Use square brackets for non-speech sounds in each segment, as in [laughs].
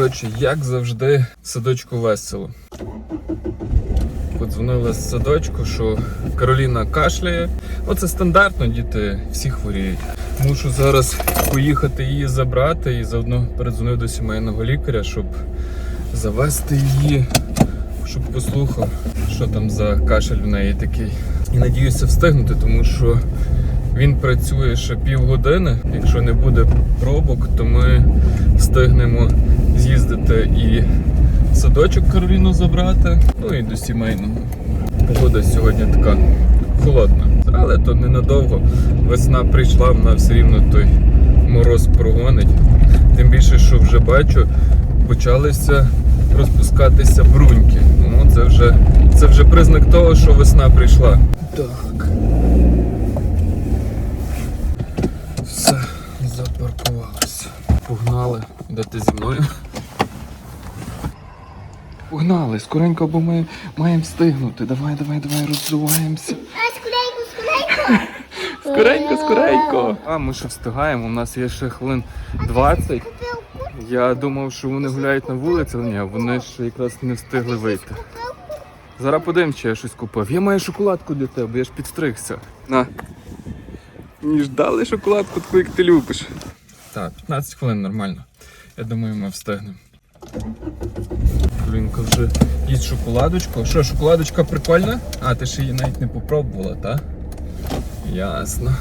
Коротше, як завжди, садочку весело. Подзвонили з садочку, що Кароліна кашляє. Оце стандартно, діти всі хворіють. Мушу зараз поїхати її забрати і заодно передзвонив до сімейного лікаря, щоб завести її, щоб послухав, що там за кашель в неї такий. І надіюся встигнути, тому що він працює ще півгодини. Якщо не буде пробок, то ми встигнемо з'їздити і садочок Кароліну забрати, ну і до сімейного. Погода сьогодні така холодна, але то ненадовго. Весна прийшла, вона все рівно той мороз прогонить. Тим більше, що вже бачу, почалися розпускатися бруньки. Ну, це вже, це вже признак того, що весна прийшла. Так. Все, Погнали. Йдете зі мною. Погнали, скоренько, бо ми маємо встигнути. Давай, давай, давай, роздуваємося. А, скорейко, скорейко. [laughs] Скоренько, скоренько. А, ми ще встигаємо, у нас є ще хвилин 20. Я думав, що вони гуляють на вулиці, але ні, вони ж якраз не встигли вийти. Зараз подивимось, чи я щось купив. Я маю шоколадку для тебе, я ж підстригся. На. Мені ж дали шоколадку таку, як ти любиш. Так, 15 хвилин нормально. Я думаю, ми встигнемо. Блінка вже їсть шоколадочку. Що, шоколадочка прикольна? А, ти ще її навіть не попробувала, так? Ясно.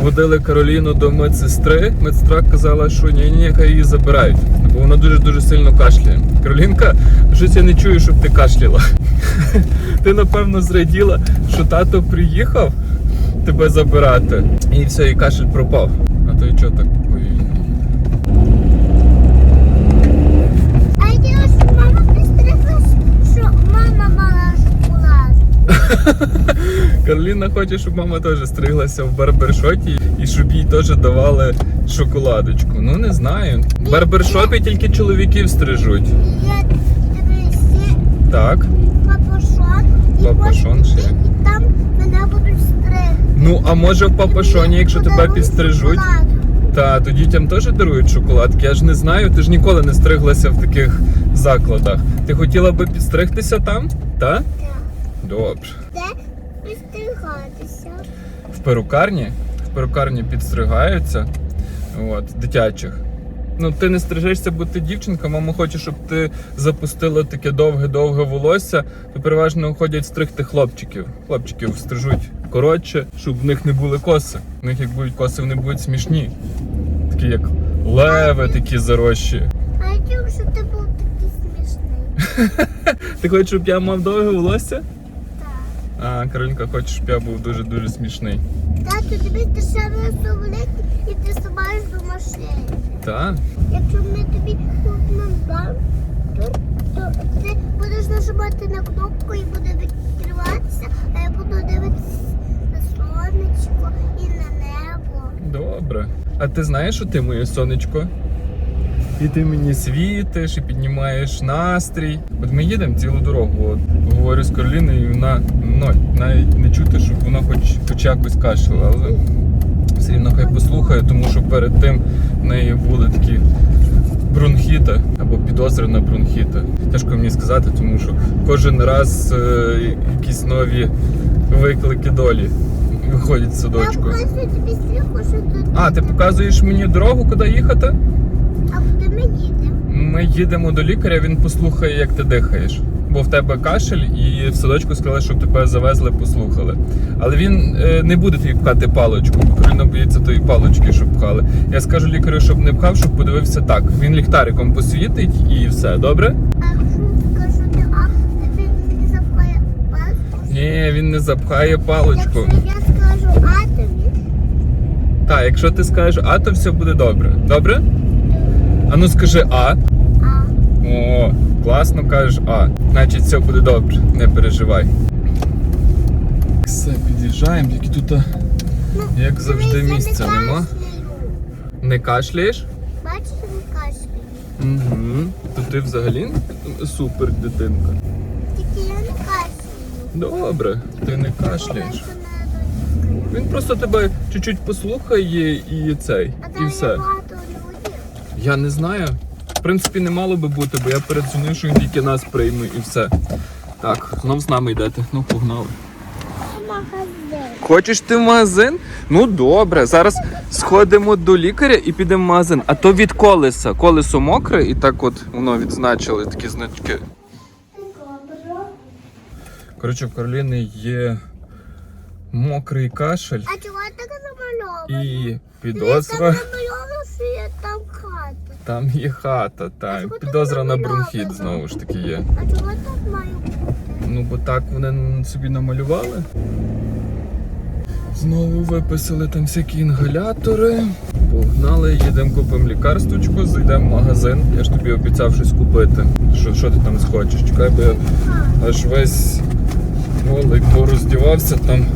Водили Кароліну до медсестри. Медсестра казала, що ні, ні, хай її забирають, бо вона дуже-дуже сильно кашляє. Каролінка, щось я не чую, щоб ти кашляла. [laughs] Ти напевно зраділа, що тато приїхав тебе забирати. І все, і кашель пропав. А то й чого так повільно? А я що мама підстригла, що мама мала шоколад. Кароліна хоче, щоб мама теж стриглася в барбершопі і щоб їй теж давали шоколадочку. Ну не знаю. В барбершопі тільки чоловіків стрижуть. Так. папашон. Папашон ще. І там мене будуть стригти. Ну, а може в папашоні, якщо тебе підстрижуть, та то дітям теж дарують шоколадки. Я ж не знаю, ти ж ніколи не стриглася в таких закладах. Ти хотіла би підстригтися там? Так. Добре. Де підстригатися? В перукарні. В перукарні підстригаються. От, дитячих. Ну, ти не стрижешся, бо ти дівчинка, мама хоче, щоб ти запустила таке довге-довге волосся, то переважно ходять стригти хлопчиків. Хлопчиків стрижуть коротше, щоб в них не були коси. В них як будуть коси, вони будуть смішні. Такі як леви, такі зарощі. А я чув, що ти був такий смішний. Ти хочеш, щоб я мав довге волосся? А, Каролінка хоче, щоб я був дуже-дуже смішний. Тату, дивись, ти ще великий і ти сумаєш до машини. Так? Якщо ми тобі купимо банк, то, то ти будеш нажимати на кнопку і буде відкриватися, а я буду дивитися на сонечко і на небо. Добре. А ти знаєш, що ти моє сонечко? І ти мені світиш, і піднімаєш настрій. От ми їдемо цілу дорогу. От, говорю з Кароліною, і вона ноль. Навіть не чути, щоб вона хоч, хоч якось кашляла. Але все рівно хай послухає, тому що перед тим в неї були такі бронхіти або підозри на бронхіти. Тяжко мені сказати, тому що кожен раз е, якісь нові виклики долі виходять з садочку. показую тобі стрілку, що тут. А, ти показуєш мені дорогу, куди їхати? А куди ми їдемо? До лікаря, він послухає, як ти дихаєш. Бо в тебе кашель, і в садочку сказали, щоб тебе завезли, послухали. Але він е, не буде тобі пхати паличку, бо Кароліна боїться тої палички, щоб пхали. Я скажу лікарю, щоб не пхав, щоб подивився так. Він ліхтариком посвітить і все, добре? Він. Ні, він не запхає паличку. Я скажу а тобі, Так, якщо ти скажеш А, то все буде добре. Добре? А ну скажи А. О, класно кажеш, а. Значить, все буде добре, не переживай. Все, під'їжджаємо, тільки тут, Ну, як завжди, місця не нема. Не кашляєш? Бачиш, не кашляю. Угу. То ти взагалі супер дитинка. Тільки я не кашляю. Добре, ти не кашляєш. Він просто тебе чуть-чуть послухає і цей, А і все. Я не знаю. В принципі, не мало би бути, бо я передзвонив, що він тільки нас прийме і все. Так, знов з нами йдете. Ну, погнали. Магазин. Хочеш ти в магазин? Ну добре. Зараз сходимо до лікаря і підемо в магазин. А то від колеса. Колесо мокре, і так от воно відзначили такі значки. Коротше, в Кароліни є мокрий кашель А чого так намальовано? і підозра. Там є хата, А та чого ти підозра на бронхіт знову ж таки є. А чого так має бути? Ну, бо так вони собі намалювали. Знову виписали там всякі інгалятори. Погнали, їдемо купимо лікарствочку, зайдемо в магазин. Я ж тобі обіцяв щось купити. Що, що ти там схочеш? Чекай, бо я аж весь голий пороздівався там.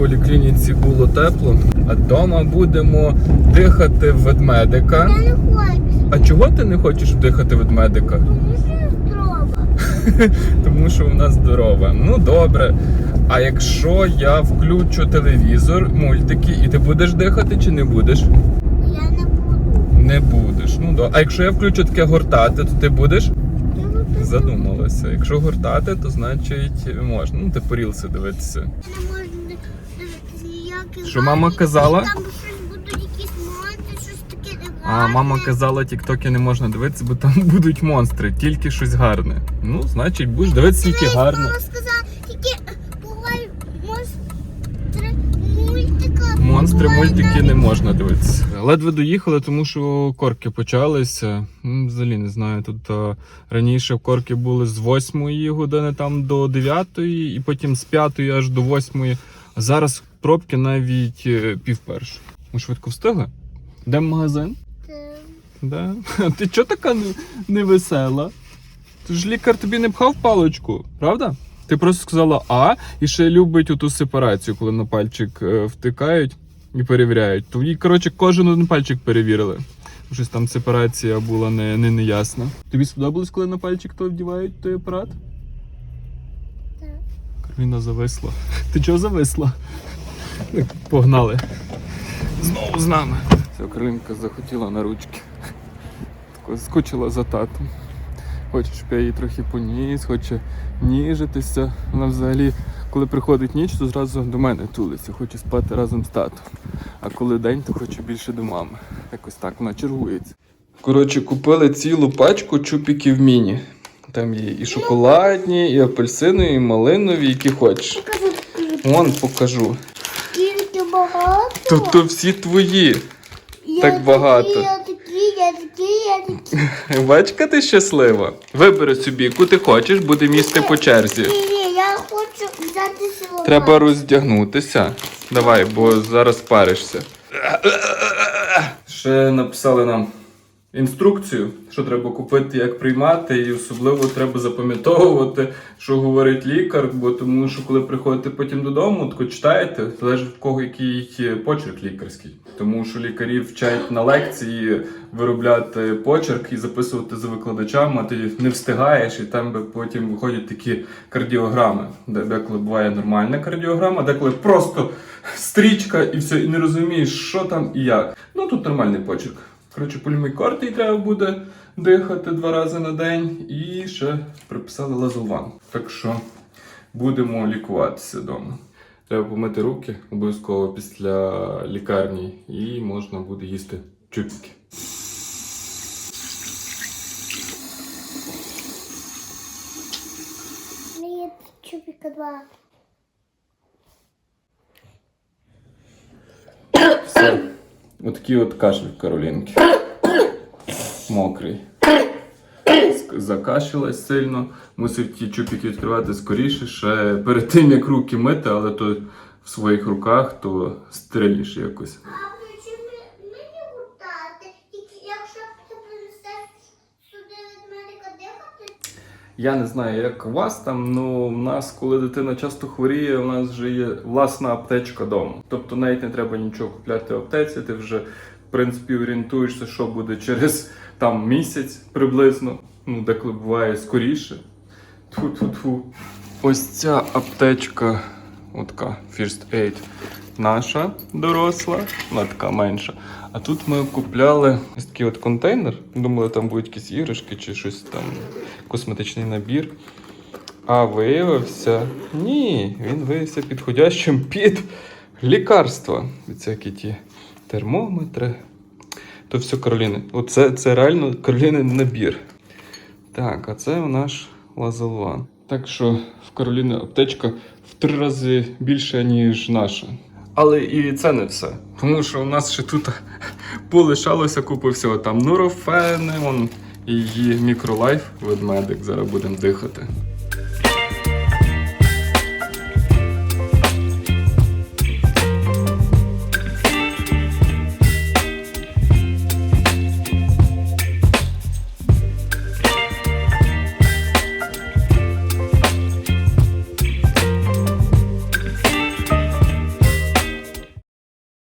В поліклініці було тепло, а вдома будемо дихати в ведмедика. Я не хочу. А чого ти не хочеш вдихати ведмедика? Тому що я здорова. [laughs] Тому що вона здорова. Ну добре. А якщо я включу телевізор, мультики, і ти будеш дихати чи не будеш? Я не буду. Не будеш. Ну до. А якщо я включу таке гортати, то ти будеш? Задумалася. Якщо гортати, то значить можна. Ну, ти порілси дивитися. Не можна Що мама казала? Там щось будуть якісь монти, щось таке А мама казала, тіктоки не можна дивитися, бо там [laughs] будуть монстри, тільки щось гарне. Ну, значить, будеш дивитися тільки Дивись, гарне. Мама сказала, тільки бувай монстри мультика. Монстри буває мультики не можна дивитися. Ледве доїхали, тому що корки почалися. Ну, Взагалі не знаю. Тут а, раніше корки були з 8 години там до 9, і потім з 5 аж до 8. А зараз пробки навіть е, пів першої. Ми швидко встигли? Йдемо в магазин? Да. А [laughs] ти чого така не- невесела? Ти ж лікар тобі не пхав паличку, правда? Ти просто сказала А і ще любить оту сепарацію, коли на пальчик е, втикають і перевіряють. То їй, коротше, кожен один пальчик перевірили. Щось там сепарація була не, не, неясна. Тобі сподобалось, коли на пальчик то вдівають той апарат? Так. Кароліна зависла. [laughs] Ти чого зависла? Погнали. Знову з нами. Все, Каролінка захотіла на ручки. Тако скучила за татом. Хоче, щоб я її трохи поніс, хоче ніжитися. Вона взагалі, коли приходить ніч, то зразу до мене тулиться, хоче спати разом з татом. А коли день, то хоче більше до мами. Якось так вона чергується. Коротше, купили цілу пачку чупіків міні. Там є і шоколадні, і апельсинові, і малинові, які хочеш. Вон покажу. Скільки То, то всі твої. Я так такі, багато. Я такі, я такі, я такі. [laughs] Бачка, ти щаслива. Вибери собі, яку ти хочеш, буде їсти по черзі. Ні, ні, я хочу взяти силову. Треба роздягнутися. Давай, бо зараз паришся. Ще написали нам інструкцію, що треба купити, як приймати, і особливо треба запам'ятовувати, що говорить лікар, бо тому що коли приходите потім додому, то читаєте, залежить в кого який почерк лікарський. Тому що лікарі вчать на лекції виробляти почерк і записувати за викладачами, а ти не встигаєш, і там би потім виходять такі кардіограми, де деколи буває нормальна кардіограма, деколи просто стрічка і все, і не розумієш, що там і як. Ну тут нормальний почерк. Коротше, полімікорд їй треба буде дихати два рази на день і ще приписали лазулван. Так що будемо лікуватися вдома. Треба помити руки обов'язково після лікарні і можна буде їсти чупики. Мені чупіка два. Все. Отакий от кашель Каролінки. Мокрий. Закашилась сильно. Мусив ті чупіки відкривати скоріше, ще перед тим як руки мити, але то в своїх руках, то стрильніше якось. А включи мені гуртати, тільки якщо ти принесеш сюди від медика дихати, Я не знаю, як у вас там, ну в нас, коли дитина часто хворіє, у нас вже є власна аптечка вдома. Тобто навіть не треба нічого купляти в аптеці, ти вже в принципі орієнтуєшся, що буде через там місяць приблизно. Ну, деколи буває скоріше. Тьфу-тьфу-тьфу. Ось ця аптечка, отака First Aid, наша доросла, вона така менша. А тут ми купляли ось такий от контейнер. Думали, там будуть якісь іграшки чи щось там, косметичний набір. А виявився, ні, він виявився підходящим під лікарства. Всякі ті термометри. То все Кароліни. Оце це реально Кароліни набір. Так, а це наш лазелван. Так що в Кароліни аптечка в три рази більша, ніж наша. Але і це не все. Тому що у нас ще тут [laughs] полишалося купа всього. Там нурофени, вон її мікролайф, ведмедик, зараз будемо дихати.